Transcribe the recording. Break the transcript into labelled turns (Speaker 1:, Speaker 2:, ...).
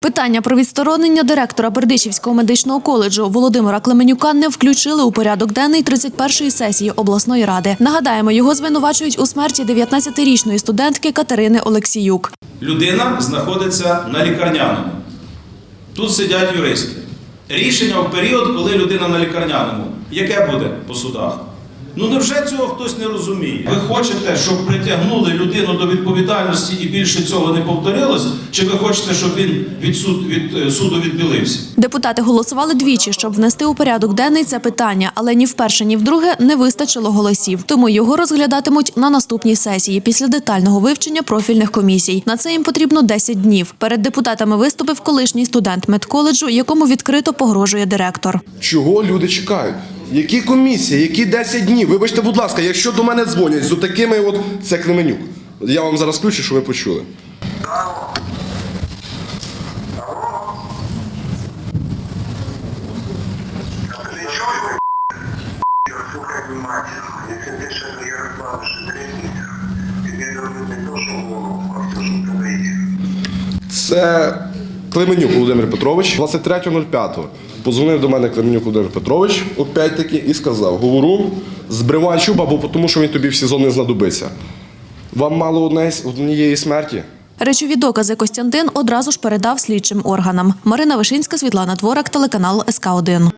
Speaker 1: Питання про відсторонення директора Бердичівського медичного коледжу Володимира Клеменюка не включили у порядок денний 31-ї сесії обласної ради. Нагадаємо, його звинувачують у смерті 19-річної студентки Катерини Олексіюк.
Speaker 2: Людина знаходиться на лікарняному. Тут сидять юристи. Рішення в період, коли людина на лікарняному, яке буде по судах? Ну невже цього хтось не розуміє? Ви хочете, щоб притягнули людину до відповідальності і більше цього не повторилось? Чи ви хочете, щоб він від, суд, від е, суду відбілився?
Speaker 1: Депутати голосували двічі, щоб внести у порядок денний це питання, але ні вперше, ні вдруге не вистачило голосів. Тому його розглядатимуть на наступній сесії після детального вивчення профільних комісій. На це їм потрібно 10 днів. Перед депутатами виступив колишній студент медколеджу, якому відкрито погрожує директор.
Speaker 3: Чого люди чекають? Які комісії, які 10 днів? Вибачте, будь ласка, якщо до мене дзвонять з такими, от це Клеменюк. Я вам зараз включу, щоб ви почули.
Speaker 4: Плечо, слухай внимательно. Если ты сейчас Ярослава Шекретница, тебе дадут не то, что голову, а все, что ты выйдешь.
Speaker 3: Це Клеменюк Володимир Петрович. 23.05 позвонив до мене Клименюк Володимир Петрович, опять-таки, і сказав: говору, збривай чуба, бо тому що він тобі в сезон не знадобиться. Вам мало однієї смерті?
Speaker 1: Речові докази Костянтин одразу ж передав слідчим органам. Марина Вишинська, Світлана Дворак, телеканал СК 1